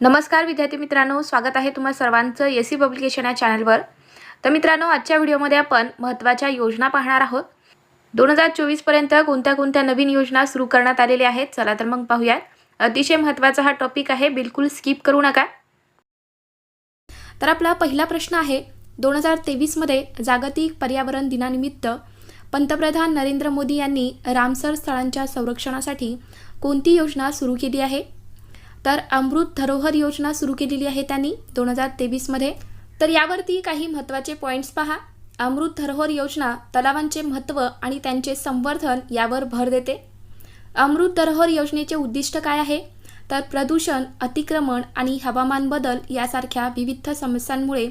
नमस्कार विद्यार्थी मित्रांनो स्वागत आहे तुम्हा सर्वांचं एस सी पब्लिकेशन या चॅनलवर. तर मित्रांनो आजच्या व्हिडिओमध्ये आपण महत्त्वाच्या योजना पाहणार आहोत. दोन हजार चोवीसपर्यंत कोणत्या कोणत्या नवीन योजना सुरू करण्यात आलेल्या आहेत चला तर मग पाहूयात. अतिशय महत्त्वाचा हा टॉपिक आहे बिलकुल स्किप करू नका. तर आपला पहिला प्रश्न आहे दोन हजार तेवीसमध्ये जागतिक पर्यावरण दिनानिमित्त पंतप्रधान नरेंद्र मोदी यांनी रामसर स्थळांच्या संरक्षणासाठी कोणती योजना सुरू केली आहे? तर अमृत धरोहर योजना सुरू केलेली आहे त्यांनी दोन हजार तेवीसमध्ये. तर यावरती काही महत्त्वाचे पॉईंट्स पहा. अमृत धरोहर योजना तलावांचे महत्त्व आणि त्यांचे संवर्धन यावर भर देते. अमृत धरोहर योजनेचे उद्दिष्ट काय आहे? तर प्रदूषण अतिक्रमण आणि हवामान बदल यासारख्या विविध समस्यांमुळे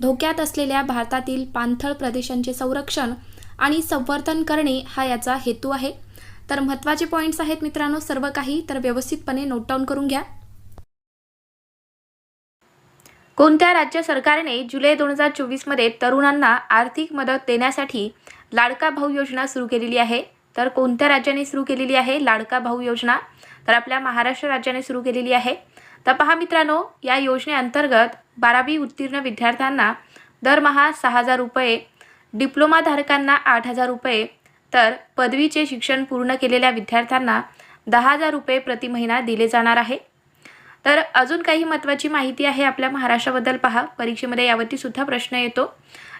धोक्यात असलेल्या भारतातील पाणथळ प्रदेशांचे संरक्षण आणि संवर्धन करणे हा याचा हेतू आहे. तर महत्त्वाचे पॉईंट्स आहेत मित्रांनो सर्व काही. तर व्यवस्थितपणे नोट डाऊन करून घ्या. कोणत्या राज्य सरकारने जुलै दोन हजार चोवीसमध्ये तरुणांना आर्थिक मदत देण्यासाठी लाडका भाऊ योजना सुरू केलेली आहे? तर कोणत्या राज्याने सुरू केलेली आहे लाडका भाऊ योजना? तर आपल्या महाराष्ट्र राज्याने सुरू केलेली आहे. तर पहा मित्रांनो या योजनेअंतर्गत बारावी उत्तीर्ण विद्यार्थ्यांना दरमहा सहा हजार रुपये डिप्लोमाधारकांना आठ हजार रुपये तर पदवीचे शिक्षण पूर्ण केलेल्या विद्यार्थ्यांना दहा हजार रुपये प्रति महिना दिले जाणार आहे. तर अजून काही महत्त्वाची माहिती आहे आपल्या महाराष्ट्राबद्दल पहा. परीक्षेमध्ये यावरती सुद्धा प्रश्न येतो.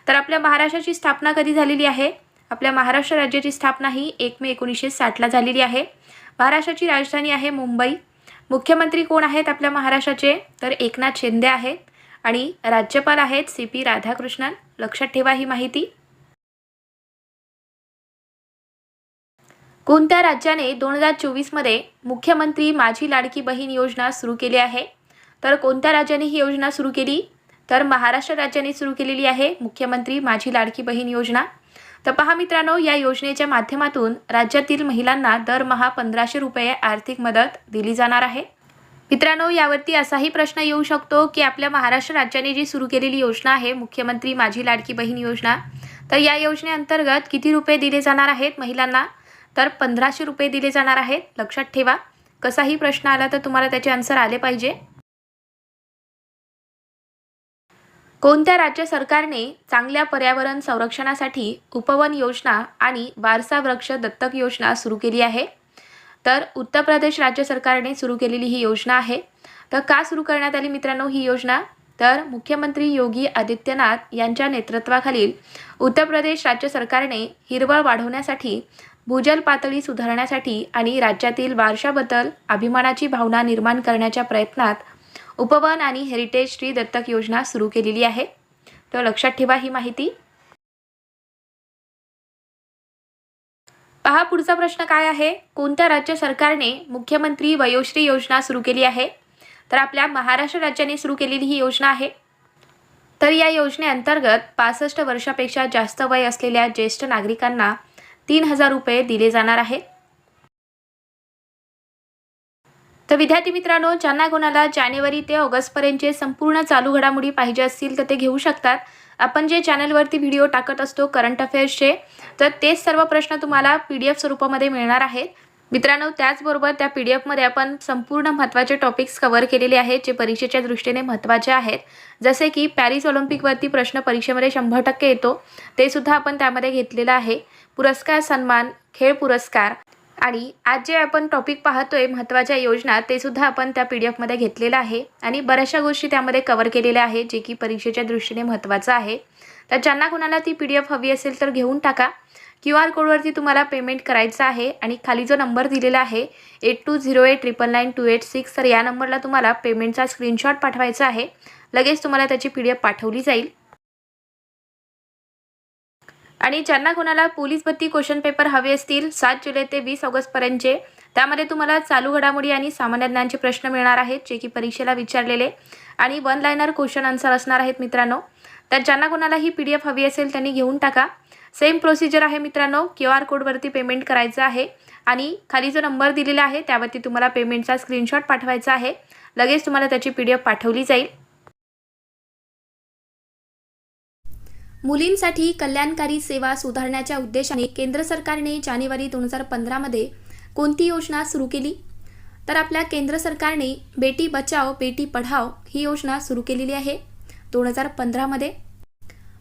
तर आपल्या महाराष्ट्राची स्थापना कधी झालेली आहे? आपल्या महाराष्ट्र राज्याची स्थापना ही एक मे एकोणीसशे साठला झालेली आहे. महाराष्ट्राची राजधानी आहे मुंबई. मुख्यमंत्री कोण आहेत आपल्या महाराष्ट्राचे? तर एकनाथ शिंदे आहेत. आणि राज्यपाल आहेत सी पी राधाकृष्णन. लक्षात ठेवा ही माहिती. कोणत्या राज्याने दोन हजार चोवीसमध्ये मुख्यमंत्री माझी लाडकी बहीण योजना सुरू केली आहे? तर कोणत्या राज्याने ही योजना सुरू केली? तर महाराष्ट्र राज्याने सुरू केलेली आहे मुख्यमंत्री माझी लाडकी बहीण योजना. तर पहा मित्रांनो या योजनेच्या माध्यमातून राज्यातील महिलांना दरमहा पंधराशे रुपये आर्थिक मदत दिली जाणार आहे. मित्रांनो यावरती असाही प्रश्न येऊ शकतो की आपल्या महाराष्ट्र राज्याने जी सुरू केलेली योजना आहे मुख्यमंत्री माझी लाडकी बहीण योजना तर या योजनेअंतर्गत किती रुपये दिले जाणार आहेत महिलांना? तर पंधराशे रुपये दिले जाणार आहेत. लक्षात ठेवा. कसाही प्रश्न आला तर तुम्हाला त्याचे आन्सर आले पाहिजे. कोणत्या राज्य सरकारने चांगल्या पर्यावरण संरक्षणासाठी उपवन योजना आणि वारसा वृक्ष दत्तक योजना सुरू केली आहे? तर उत्तर प्रदेश राज्य सरकारने सुरू केलेली ही योजना आहे. तर का सुरू करण्यात आली मित्रांनो ही योजना? तर मुख्यमंत्री योगी आदित्यनाथ यांच्या नेतृत्वाखालील उत्तर प्रदेश राज्य सरकारने हिरवळ वाढवण्यासाठी भूजल पातळी सुधारण्यासाठी आणि राज्यातील वारशाबद्दल अभिमानाची भावना निर्माण करण्याच्या प्रयत्नात उपवन आणि हेरिटेज श्री दत्तक योजना सुरू केलेली आहे. तर लक्षात ठेवा ही माहिती. पहा पुढचा प्रश्न काय आहे? कोणत्या राज्य सरकारने मुख्यमंत्री वयोश्री योजना सुरू केली आहे? तर आपल्या महाराष्ट्र राज्याने सुरू केलेली ही योजना आहे. तर या योजनेअंतर्गत पासष्ट वर्षापेक्षा जास्त वय असलेल्या ज्येष्ठ नागरिकांना तीन हजार रुपये दिले जाणार आहेत. तर विद्यार्थी मित्रांनो ज्यांना कोणाला जानेवारी ते ऑगस्टपर्यंतचे संपूर्ण चालू घडामोडी पाहिजे असतील तर ते घेऊ शकतात. आपण जे चॅनलवरती व्हिडिओ टाकत असतो करंट अफेअर्सचे तर तेच सर्व प्रश्न तुम्हाला पी डी एफ स्वरूपामध्ये मिळणार आहेत. मित्रांनो त्याचबरोबर त्या पी डी एफमध्ये आपण संपूर्ण महत्त्वाचे टॉपिक्स कव्हर केलेले आहेत जे परीक्षेच्या दृष्टीने महत्त्वाचे आहेत. जसे की पॅरिस ऑलिम्पिकवरती प्रश्न परीक्षेमध्ये शंभर टक्के येतो ते सुद्धा आपण त्यामध्ये घेतलेलं आहे. पुरस्कार सन्मान खेळ पुरस्कार आणि आज जे आपण टॉपिक पाहतोय महत्त्वाच्या योजना ते सुद्धा आपण त्या पी डी एफमध्ये घेतलेलं आहे आणि बऱ्याचशा गोष्टी त्यामध्ये कवर केलेल्या आहे जे की परीक्षेच्या दृष्टीने महत्त्वाचं आहे. तर ज्यांना कोणाला ती पी डी एफ हवी असेल तर घेऊन टाका. क्यू आर कोडवरती तुम्हाला पेमेंट करायचं आहे आणि खाली जो नंबर दिलेला आहे eight two zero eight triple nine two eight six तर या नंबरला तुम्हाला पेमेंटचा स्क्रीनशॉट पाठवायचा आहे. लगेच तुम्हाला त्याची पी डी एफ पाठवली जाईल. आणि ज्यांना कोणाला पोलीस भरती क्वेश्चन पेपर हवे असतील सात जुलै ते वीस ऑगस्टपर्यंतचे त्यामध्ये तुम्हाला चालू घडामोडी आणि सामान्य ज्ञानचे प्रश्न मिळणार आहेत जे की परीक्षेला विचारलेले. आणि वन लायनर क्वेश्चन आन्सर असणार आहेत मित्रांनो. तर ज्यांना कोणाला ही पी डी एफ हवी असेल त्यांनी घेऊन टाका. सेम प्रोसिजर आहे मित्रांनो क्यू आर कोडवरती पेमेंट करायचं आहे. आणि खाली जो नंबर दिलेला आहे त्यावरती तुम्हाला पेमेंटचा स्क्रीनशॉट पाठवायचा आहे. लगेच तुम्हाला त्याची पी डी एफ पाठवली जाईल. मुलींसाठी कल्याणकारी सेवा सुधारण्याच्या उद्देशाने केंद्र सरकारने जानेवारी दोन हजार पंधरामध्ये कोणती योजना सुरू केली? तर आपल्या केंद्र सरकारने बेटी बचाव बेटी पढाव ही योजना सुरू केलेली आहे दोन हजार पंधरामध्ये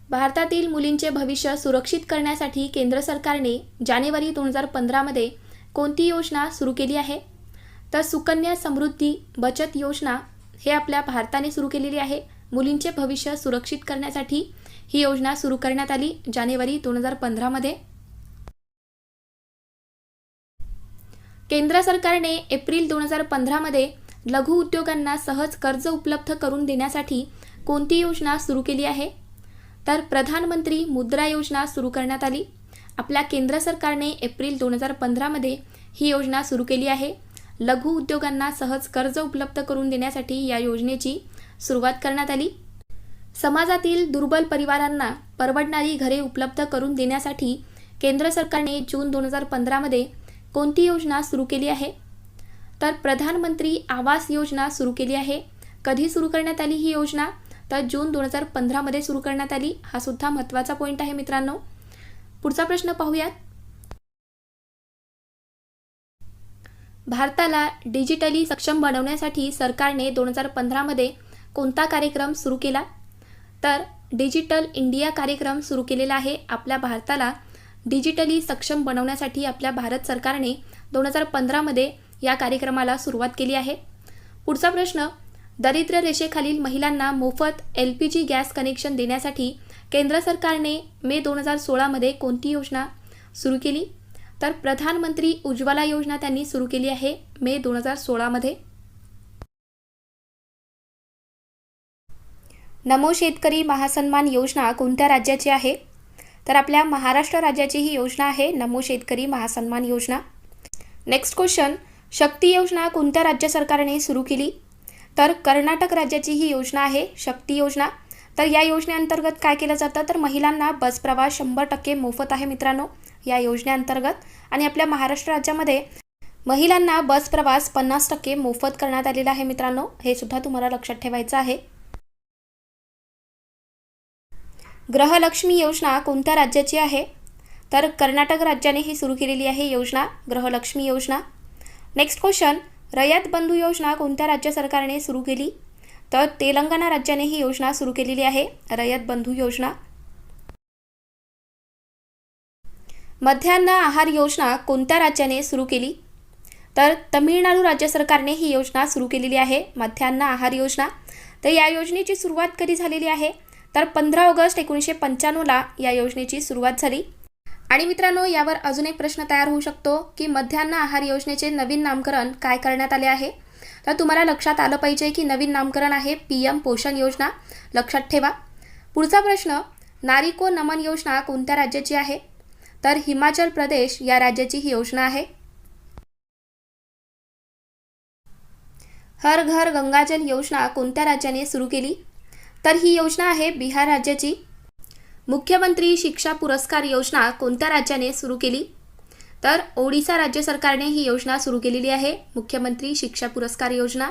भारतातील मुलींचे भविष्य सुरक्षित करण्यासाठी केंद्र सरकारने जानेवारी दोन हजार पंधरामध्ये कोणती योजना सुरू केली आहे? तर सुकन्या समृद्धी बचत योजना हे आपल्या भारताने सुरू केलेली आहे. मुलींचे भविष्य सुरक्षित करण्यासाठी ही योजना सुरू करण्यात आली जानेवारी दोन हजार पंधरामध्ये केंद्र सरकारने एप्रिल दोन हजार पंधरामध्ये लघु उद्योगांना सहज कर्ज उपलब्ध करून देण्यासाठी कोणती योजना सुरू केली आहे? तर प्रधानमंत्री मुद्रा योजना सुरू करण्यात आली. आपल्या केंद्र सरकारने एप्रिल दोन हजार पंधरामध्ये ही योजना सुरू केली आहे. लघु उद्योगांना सहज कर्ज उपलब्ध करून देण्यासाठी या योजनेची सुरुवात करण्यात आली. समाजातील दुर्बल परिवारांना परवडणारी घरे उपलब्ध करून देण्यासाठी केंद्र सरकारने जून दोन हजार पंधरामध्ये कोणती योजना सुरू केली आहे? तर प्रधानमंत्री आवास योजना सुरू केली आहे. कधी सुरू करण्यात आली ही योजना? तर जून दोन हजार पंधरामध्ये सुरू करण्यात आली. हा सुद्धा महत्त्वाचा पॉईंट आहे मित्रांनो. पुढचा प्रश्न पाहूयात. भारताला डिजिटली सक्षम बनवण्यासाठी सरकारने दोन हजार पंधरामध्ये कोणता कार्यक्रम सुरू केला? तर डिजिटल इंडिया कार्यक्रम सुरू केलेला आहे आपल्या भारताला. डिजिटली सक्षम बनवण्यासाठी आपल्या भारत सरकारने दोन हजार पंधरामध्ये या कार्यक्रमाला सुरुवात केली आहे. पुढचा प्रश्न दरिद्र रेषेखालील महिलांना मोफत L P G gas connection देण्यासाठी केंद्र सरकारने मे दोन हजार सोळामध्ये कोणती योजना सुरू केली? तर प्रधानमंत्री उज्ज्वला योजना त्यांनी सुरू केली आहे मे दोन हजार सोळामध्ये. नमो शेतकरी महासन्मान योजना कोणत्या राज्याची आहे? तर आपल्या महाराष्ट्र राज्याची ही योजना आहे नमो शेतकरी महासन्मान योजना. नेक्स्ट क्वेश्चन शक्ती योजना कोणत्या राज्य सरकारने सुरू केली? तर कर्नाटक राज्याची ही योजना आहे शक्ती योजना. तर या योजनेअंतर्गत काय केलं जातं? तर महिलांना बस प्रवास शंभर टक्के मोफत आहे मित्रांनो या योजनेअंतर्गत. आणि आपल्या महाराष्ट्र राज्यामध्ये महिलांना बस प्रवास पन्नास टक्के मोफत करण्यात आलेला आहे मित्रांनो हे सुद्धा तुम्हाला लक्षात ठेवायचं आहे. ग्रहलक्ष्मी योजना कोणत्या राज्याची आहे? तर कर्नाटक राज्याने ही सुरू केलेली आहे योजना ग्रहलक्ष्मी योजना. नेक्स्ट क्वेश्चन रयत बंधू योजना कोणत्या राज्य सरकारने सुरू केली? तर तेलंगणा राज्याने ही योजना सुरू केलेली आहे रयत बंधू योजना. मध्यान्ह आहार योजना कोणत्या राज्याने सुरू केली? तर तमिळनाडू राज्य सरकारने ही योजना सुरू केलेली आहे मध्यान्ह आहार योजना. तर या योजनेची सुरुवात कधी झालेली आहे? तर पंधरा ऑगस्ट एकोणीसशे पंच्याण्णवला या योजनेची सुरुवात झाली. आणि मित्रांनो यावर अजून एक प्रश्न तयार होऊ शकतो की मध्यान्ह आहार योजनेचे नवीन नामकरण काय करण्यात आले आहे? तर तुम्हाला लक्षात आलं पाहिजे की नवीन नामकरण आहे पी एम पोषण योजना. लक्षात ठेवा. पुढचा प्रश्न नारिको नमन योजना कोणत्या राज्याची आहे? तर हिमाचल प्रदेश या राज्याची ही योजना आहे. हर घर गंगाजल योजना कोणत्या राज्याने सुरू केली? तर ही योजना आहे बिहार राज्याची. मुख्यमंत्री शिक्षा पुरस्कार योजना कोणत्या राज्याने सुरू केली? तर ओडिसा राज्य सरकारने ही योजना सुरू केलेली आहे. मुख्यमंत्री शिक्षा पुरस्कार योजना.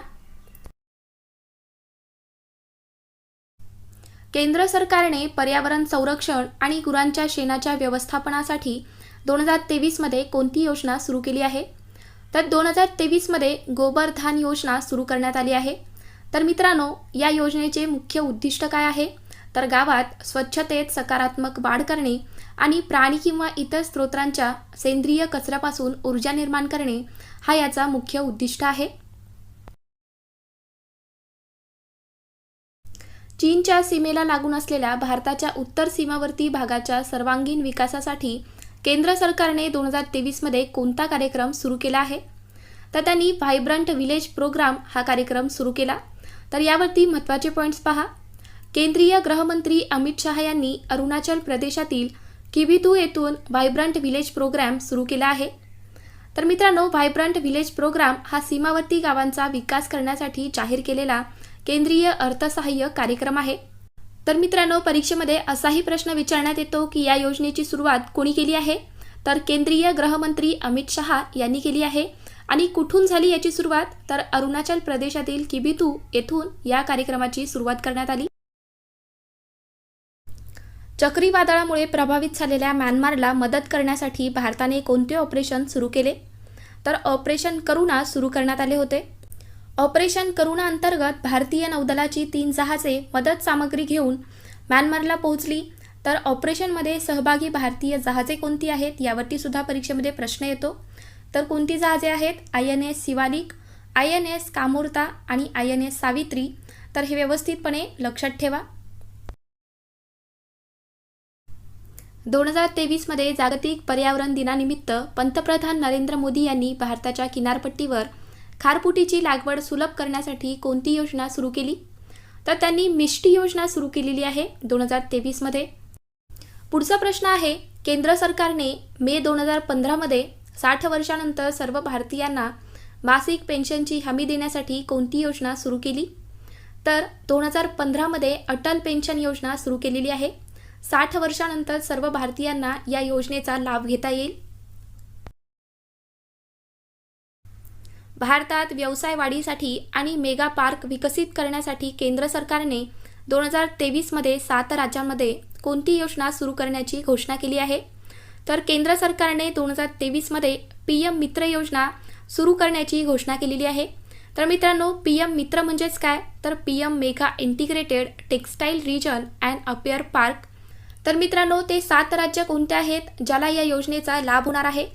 केंद्र सरकारने पर्यावरण संरक्षण आणि गुरांच्या शेणाच्या व्यवस्थापनासाठी दोन हजार तेवीसमध्ये कोणती योजना सुरू केली आहे? तर दोन हजार तेवीसमध्ये गोबर धान योजना सुरू करण्यात आली आहे. तर मित्रांनो या योजनेचे मुख्य उद्दिष्ट काय आहे? तर गावात स्वच्छतेत सकारात्मक वाढ करणे आणि प्राणी किंवा इतर स्रोतांच्या सेंद्रिय कचऱ्यापासून ऊर्जा निर्माण करणे हा याचा मुख्य उद्दिष्ट आहे. चीनच्या सीमेला लागून असलेल्या भारताच्या उत्तर सीमावर्ती भागाच्या सर्वांगीण विकासासाठी केंद्र सरकारने दोन हजार तेवीसमध्ये कोणता कार्यक्रम सुरू केला आहे? तर त्यांनी व्हायब्रंट विलेज प्रोग्राम हा कार्यक्रम सुरू केला. तर यावरती महत्त्वाचे पॉईंट्स पहा. केंद्रीय गृहमंत्री अमित शहा यांनी अरुणाचल प्रदेशातील किबितू येथून व्हायब्रंट विलेज प्रोग्राम सुरू केला आहे. तर मित्रांनो व्हायब्रंट विलेज प्रोग्राम हा सीमावर्ती गावांचा विकास करण्यासाठी जाहीर केलेला केंद्रीय अर्थसहाय्य कार्यक्रम आहे. तर मित्रांनो परीक्षेमध्ये असाही प्रश्न विचारण्यात येतो की या योजनेची सुरुवात कोणी केली आहे? तर केंद्रीय गृहमंत्री अमित शहा यांनी केली आहे. आणि कुठून झाली याची सुरुवात? तर अरुणाचल प्रदेशातील किबितू येथून या कार्यक्रमाची सुरुवात करण्यात आली. चक्रीवादळामुळे प्रभावित झालेल्या म्यानमारला मदत करण्यासाठी भारताने कोणते ऑपरेशन सुरू केले? तर ऑपरेशन करुणा सुरू करण्यात आले होते. ऑपरेशन करुणा अंतर्गत भारतीय नौदलाची तीन जहाजे मदत सामग्री घेऊन म्यानमारला पोहोचली. तर ऑपरेशनमध्ये सहभागी भारतीय जहाजे कोणती आहेत यावरती सुद्धा परीक्षेमध्ये प्रश्न येतो. तर कोणती जहाजे आहेत? I N S Shivalik I N S Kamorta आणि आय एन एस सावित्री. तर हे व्यवस्थितपणे लक्षात ठेवा. दोन हजार तेवीसमध्ये जागतिक पर्यावरण दिनानिमित्त पंतप्रधान नरेंद्र मोदी यांनी भारताच्या किनारपट्टीवर खारपुटीची लागवड सुलभ करण्यासाठी कोणती योजना सुरू केली? तर त्यांनी मिष्टी योजना सुरू केलेली आहे दोन हजार तेवीसमध्ये पुढचा प्रश्न आहे केंद्र सरकारने मे दोन हजार पंधरामध्ये साठ वर्षानंतर सर्व भारतीयांना मासिक पेन्शनची हमी देण्यासाठी कोणती योजना सुरू केली? तर दोन हजार पंधरामध्ये अटल पेन्शन योजना सुरू केलेली आहे. साठ वर्षानंतर सर्व भारतीयांना या योजनेचा लाभ घेता येईल. भारतात व्यवसाय वाढीसाठी आणि मेगा पार्क विकसित करण्यासाठी केंद्र सरकारने दोन हजार तेवीसमध्ये सात राज्यांमध्ये कोणती योजना सुरू करण्याची घोषणा केली आहे? तर केंद्र सरकारने दोन हजार तेवीसमध्ये पी एम मित्र योजना सुरू करण्याची घोषणा केलेली आहे. तर मित्रांनो पी एम मित्र म्हणजेच काय? तर P M mega integrated textile region and apparel park. तर मित्रांनो ते सात राज्य कोणते आहेत ज्याला या योजनेचा लाभ होणार आहे?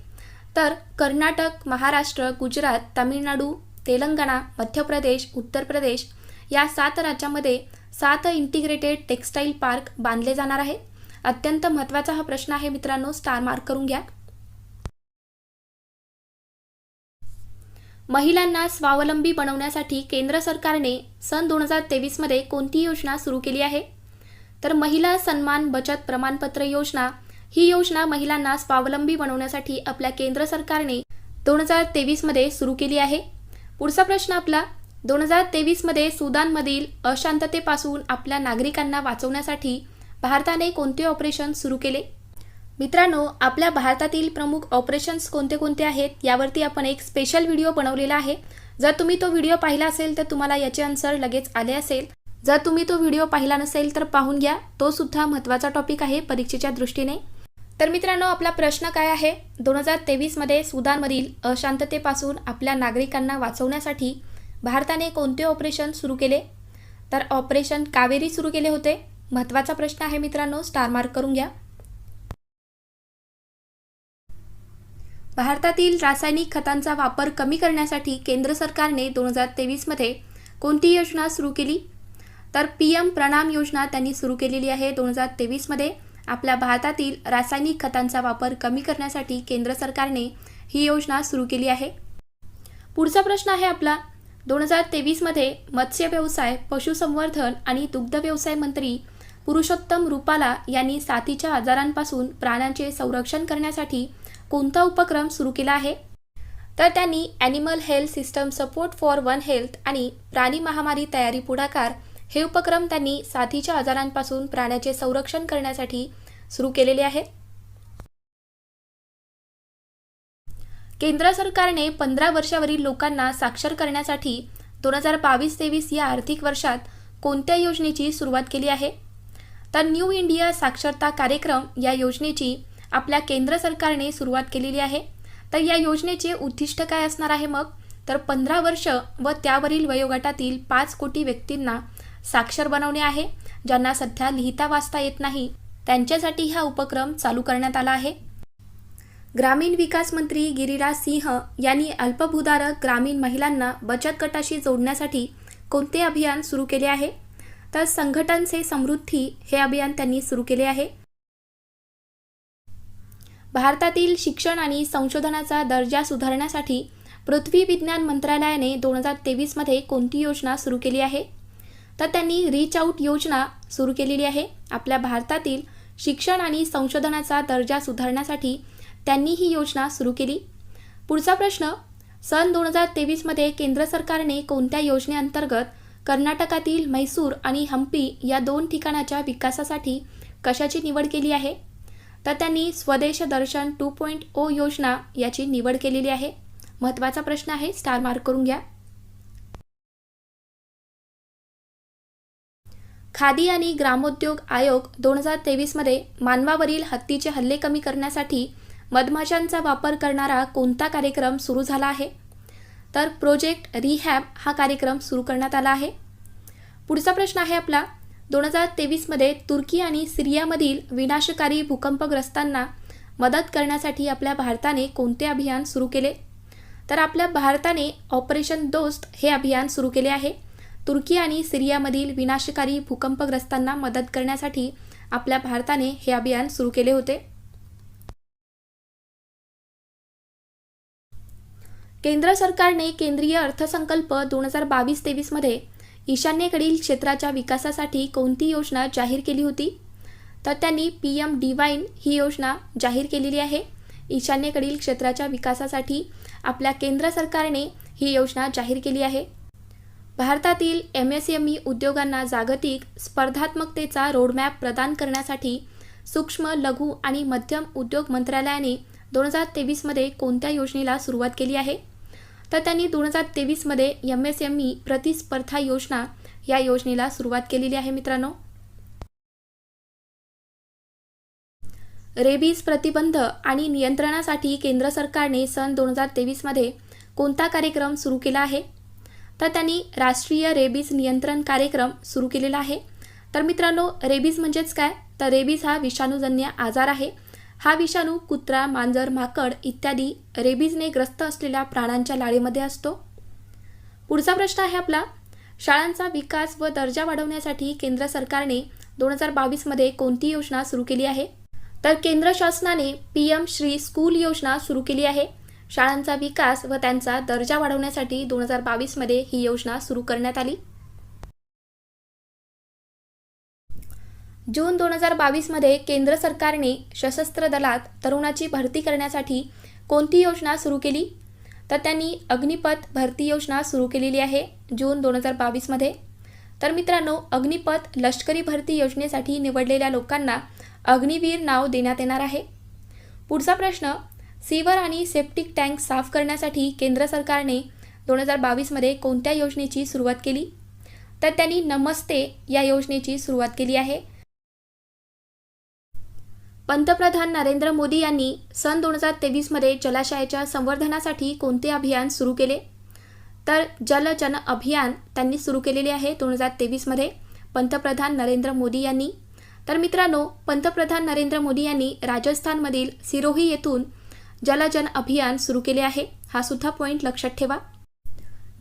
तर कर्नाटक महाराष्ट्र गुजरात तामिळनाडू तेलंगणा मध्य प्रदेश उत्तर प्रदेश या सात राज्यामध्ये सात इंटिग्रेटेड टेक्स्टाईल पार्क बांधले जाणार आहे. अत्यंत महत्त्वाचा हा प्रश्न आहे मित्रांनो. स्टार मार्क करून घ्या. महिलांना स्वावलंबी बनवण्यासाठी केंद्र सरकारने सन दोन हजार तेवीसमध्ये कोणती योजना सुरू केली आहे? तर महिला सन्मान बचत प्रमाणपत्र योजना ही योजना महिलांना स्वावलंबी बनवण्यासाठी आपल्या केंद्र सरकारने दोन हजार तेवीसमध्ये सुरू केली आहे. पुढचा प्रश्न आपला दोन हजार तेवीसमध्ये सुदानमधील अशांततेपासून आपल्या नागरिकांना वाचवण्यासाठी भारताने कोणते ऑपरेशन सुरू केले? मित्रांनो आपल्या भारतातील प्रमुख ऑपरेशन्स कोणते कोणते आहेत यावरती आपण एक स्पेशल व्हिडिओ बनवलेला आहे. जर तुम्ही तो व्हिडिओ पाहिला असेल तर तुम्हाला याचे आन्सर लगेच आले असेल. जर तुम्ही तो व्हिडिओ पाहिला नसेल तर पाहून घ्या. तो सुद्धा महत्त्वाचा टॉपिक आहे परीक्षेच्या दृष्टीने. तर मित्रांनो आपला प्रश्न काय आहे? दोन हजार तेवीसमध्ये सुदानमधील अशांततेपासून आपल्या नागरिकांना वाचवण्यासाठी भारताने कोणते ऑपरेशन सुरू केले? तर ऑपरेशन कावेरी सुरू केले होते. महत्त्वाचा प्रश्न आहे मित्रांनो स्टार मार्क करून घ्या. भारतातील रासायनिक खतांचा वापर कमी करण्यासाठी केंद्र सरकारने दोन हजार तेवीसमध्ये कोणती योजना सुरू केली? तर पी एम प्रणाम योजना त्यांनी सुरू केलेली आहे दोन हजार तेवीसमध्ये आपल्या भारतातील रासायनिक खतांचा वापर कमी करण्यासाठी केंद्र सरकारने ही योजना सुरू केली आहे. पुढचा प्रश्न आहे आपला. दोन हजार तेवीसमध्ये मत्स्य व्यवसाय पशुसंवर्धन आणि दुग्ध व्यवसाय मंत्री पुरुषोत्तम रुपाला यांनी साथीच्या आजारांपासून प्राण्यांचे संरक्षण करण्यासाठी कोणता उपक्रम सुरू केला आहे? तर त्यांनी animal health system support for one health आणि प्राणी महामारी तयारी पुढाकार हे उपक्रम त्यांनी साथीच्या आजारांपासून प्राण्याचे संरक्षण करण्यासाठी सुरू केलेले आहे. केंद्र सरकारने पंधरा वर्षावरील लोकांना साक्षर करण्यासाठी दोन हजार बावीस तेवीस या आर्थिक वर्षात कोणत्या योजनेची सुरुवात केली आहे? तर न्यू इंडिया साक्षरता कार्यक्रम या योजनेची आपल्या केंद्र सरकारने सुरुवात केलेली आहे. तर या योजनेचे उद्दिष्ट काय असणार आहे मग? तर पंधरा वर्ष व त्यावरील वयोगटातील पाच कोटी व्यक्तींना साक्षर बनवणे आहे ज्यांना सध्या लिहिता वाचता येत नाही. त्यांच्यासाठी हा उपक्रम चालू करण्यात आला आहे. ग्रामीण विकास मंत्री गिरिराज सिंह यांनी अल्पभूधारक ग्रामीण महिलांना बचत गटाशी जोडण्यासाठी कोणते अभियान सुरू केले आहे? तर संघटन से समृद्धी हे अभियान त्यांनी सुरू केले आहे. भारतातील शिक्षण आणि संशोधनाचा दर्जा सुधारण्यासाठी पृथ्वी विज्ञान मंत्रालयाने दोन हजार तेवीसमध्ये कोणती योजना सुरू केली आहे? तर त्यांनी रीच आऊट योजना सुरू केलेली आहे. आपल्या भारतातील शिक्षण आणि संशोधनाचा दर्जा सुधारण्यासाठी त्यांनी ही योजना सुरू केली. पुढचा प्रश्न सन दोन हजार तेवीसमध्ये केंद्र सरकारने कोणत्या योजनेअंतर्गत कर्नाटकातील म्हैसूर आणि हम्पी या दोन ठिकाणाच्या विकासासाठी कशाची निवड केली आहे? तर त्यांनी स्वदेश दर्शन टू पॉईंट ओ योजना याची निवड केलेली आहे. महत्त्वाचा प्रश्न आहे स्टार मार्क करून घ्या. खादी आणि ग्रामोद्योग आयोग दोन हजार तेवीसमध्ये मानवावरील हत्तीचे हल्ले कमी करण्यासाठी मधमाशांचा वापर करणारा कोणता कार्यक्रम सुरू झाला आहे? तर प्रोजेक्ट रिहॅब हा कार्यक्रम सुरू करण्यात आला आहे. पुढचा प्रश्न आहे आपला. दोन हजार तेवीसमध्ये तुर्की आणि सिरियामधील विनाशकारी भूकंपग्रस्तांना मदत करण्यासाठी आपल्या भारताने कोणते अभियान सुरू केले? तर आपल्या भारताने ऑपरेशन दोस्त हे अभियान सुरू केले आहे. तुर्की आणि सिरियामधील विनाशकारी भूकंपग्रस्तांना मदत करण्यासाठी आपल्या भारताने हे अभियान सुरू केले होते. केंद्र सरकारने केंद्रीय अर्थसंकल्प दोन हजार बावीस तेवीसमध्ये ईशान्येकडील क्षेत्राच्या विकासासाठी कोणती योजना जाहीर केली होती? तर त्यांनी पी एम डिवाईन ही योजना जाहीर केलेली आहे. ईशान्येकडील क्षेत्राच्या विकासासाठी आपल्या केंद्र सरकारने ही योजना जाहीर केली आहे. भारतातील एम एस एम ई उद्योगांना जागतिक स्पर्धात्मकतेचा रोडमॅप प्रदान करण्यासाठी सूक्ष्म लघु आणि मध्यम उद्योग मंत्रालयाने दोन हजार तेवीसमध्ये कोणत्या योजनेला सुरुवात केली आहे? तर त्यांनी दोन हजार तेवीसमध्ये एम एस एम ई प्रतिस्पर्धा योजना या योजनेला सुरुवात केलेली आहे मित्रांनो. रेबीज प्रतिबंध आणि नियंत्रणासाठी केंद्र सरकारने सन दोन हजार तेवीसमध्ये कोणता कार्यक्रम सुरू केला आहे? तर त्यांनी राष्ट्रीय रेबीज नियंत्रण कार्यक्रम सुरू केलेला आहे. तर मित्रांनो रेबीज म्हणजेच काय? तर रेबीज हा विषाणूजन्य आजार आहे. हा विषाणू कुत्रा मांजर माकड इत्यादी रेबीजने ग्रस्त असलेल्या प्राण्यांच्या लाळेमध्ये असतो. पुढचा प्रश्न आहे आपला. शाळांचा विकास व दर्जा वाढवण्यासाठी केंद्र सरकारने दोन हजार बावीसमध्ये कोणती योजना सुरू केली आहे? तर केंद्र शासनाने पी एम श्री स्कूल योजना सुरू केली आहे. शाळांचा विकास व त्यांचा दर्जा वाढवण्यासाठी दोन हजार बावीसमध्ये ही योजना सुरू करण्यात आली. जून दोन हजार बावीसमध्ये केंद्र सरकारने सशस्त्र दलात तरुणाची भरती करण्यासाठी कोणती योजना सुरू केली? तर त्यांनी अग्निपथ भरती योजना सुरू केलेली आहे जून दोन हजार बावीसमध्ये. तर मित्रांनो अग्निपथ लष्करी भरती योजनेसाठी निवडलेल्या लोकांना अग्निवीर नाव देण्यात येणार आहे. पुढचा प्रश्न सीवर आणि सेप्टिक टँक साफ करण्यासाठी केंद्र सरकारने दोन हजार बावीसमध्ये कोणत्या योजनेची सुरुवात केली? तर त्यांनी नमस्ते या योजनेची सुरुवात केली आहे. पंतप्रधान नरेंद्र मोदी यांनी सन दोन हजार तेवीसमध्ये जलाशयाच्या संवर्धनासाठी कोणते अभियान सुरू केले? तर जल जन अभियान त्यांनी सुरू केलेले आहे दोन हजार तेवीसमध्ये पंतप्रधान नरेंद्र मोदी यांनी. तर मित्रांनो पंतप्रधान नरेंद्र मोदी यांनी राजस्थानमधील सिरोही येथून जलजन अभियान सुरू केले आहे. हा सुद्धा पॉईंट लक्षात ठेवा.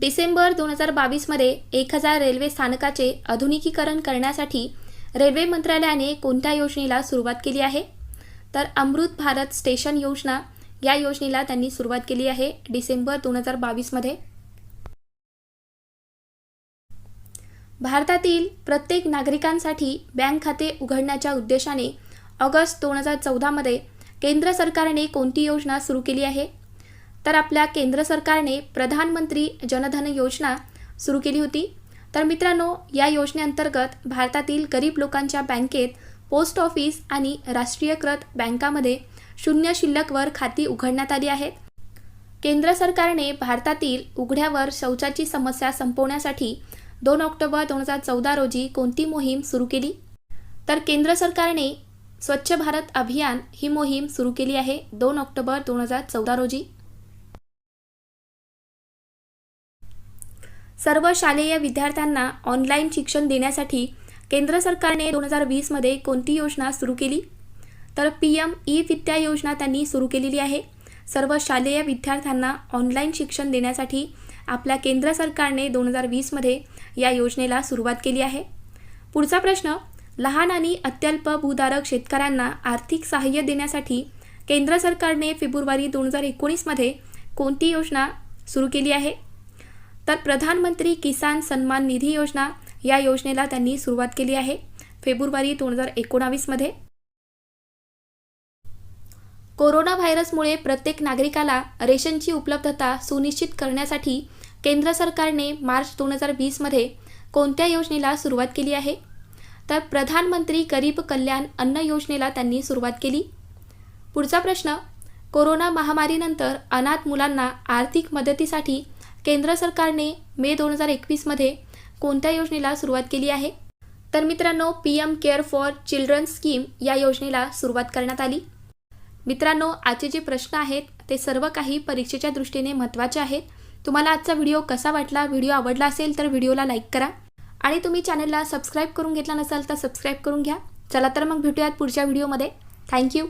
डिसेंबर दोन हजार बावीसमध्ये एक हजार रेल्वे स्थानकाचे आधुनिकीकरण करण्यासाठी रेल्वे मंत्रालयाने कोणत्या योजनेला सुरुवात केली आहे? तर अमृत भारत स्टेशन योजना या योजनेला त्यांनी सुरुवात केली आहे डिसेंबर दोन हजार बावीसमध्ये भारतातील प्रत्येक नागरिकांसाठी बँक खाते उघडण्याच्या उद्देशाने ऑगस्ट दोन हजार चौदामध्ये केंद्र सरकारने कोणती योजना सुरू केली आहे? तर आपल्या केंद्र सरकारने प्रधानमंत्री जनधन योजना सुरू केली होती. तर मित्रांनो या योजनेअंतर्गत भारतातील गरीब लोकांच्या बँकेत पोस्ट ऑफिस आणि राष्ट्रीयकृत बँकामध्ये शून्य शिल्लकवर खाती उघडण्यात आली आहेत. केंद्र सरकारने भारतातील उघड्यावर शौचाची समस्या संपवण्यासाठी दोन ऑक्टोबर दोन हजार चौदा रोजी कोणती मोहीम सुरू केली? तर केंद्र सरकारने स्वच्छ भारत अभियान ही मोहीम सुरू केली आहे दोन ऑक्टोबर दोन हजार चौदा रोजी. सर्व शालेय विद्यार्थ्यांना ऑनलाईन शिक्षण देण्यासाठी केंद्र सरकारने दोन हजार वीसमध्ये कोणती योजना सुरू केली? तर पी एम ई विद्या योजना त्यांनी सुरू केलेली आहे. सर्व शालेय विद्यार्थ्यांना ऑनलाईन शिक्षण देण्यासाठी आपल्या केंद्र सरकारने दोन हजार वीसमध्ये या योजनेला सुरुवात केली आहे. पुढचा प्रश्न लहान आणि अत्यल्प भूधारक शेतकऱ्यांना आर्थिक सहाय्य देण्यासाठी केंद्र सरकारने फेब्रुवारी दोन हजार एकोणीसमध्ये कोणती योजना सुरू केली आहे? तर प्रधानमंत्री किसान सन्मान निधी योजना या योजनेला त्यांनी सुरुवात केली आहे. फेब्रुवारी दोन हजार एकोणावीसमध्ये कोरोना व्हायरसमुळे प्रत्येक नागरिकाला रेशनची उपलब्धता सुनिश्चित करण्यासाठी केंद्र सरकारने मार्च दोन हजार वीसमध्ये कोणत्या योजनेला सुरुवात केली आहे? तर प्रधानमंत्री गरीब कल्याण अन्न योजनेला त्यांनी सुरुवात केली. पुढचा प्रश्न कोरोना महामारीनंतर अनाथ मुलांना आर्थिक मदतीसाठी केंद्र सरकारने मे दोन हजार एकवीसमध्ये कोणत्या योजनेला सुरुवात केली आहे? तर मित्रांनो P M care for children scheme या योजनेला सुरुवात करण्यात आली. मित्रांनो आजचे जे प्रश्न आहेत ते सर्व काही परीक्षेच्या दृष्टीने महत्त्वाचे आहेत. तुम्हाला आजचा व्हिडिओ कसा वाटला व्हिडिओ आवडला असेल तर व्हिडिओला लाईक करा. आणि तुम्ही चॅनलला सबस्क्राईब करून घेतला नसाल तर सबस्क्राईब करून घ्या. चला तर मग भेटूयात पुढच्या व्हिडिओमध्ये. थँक्यू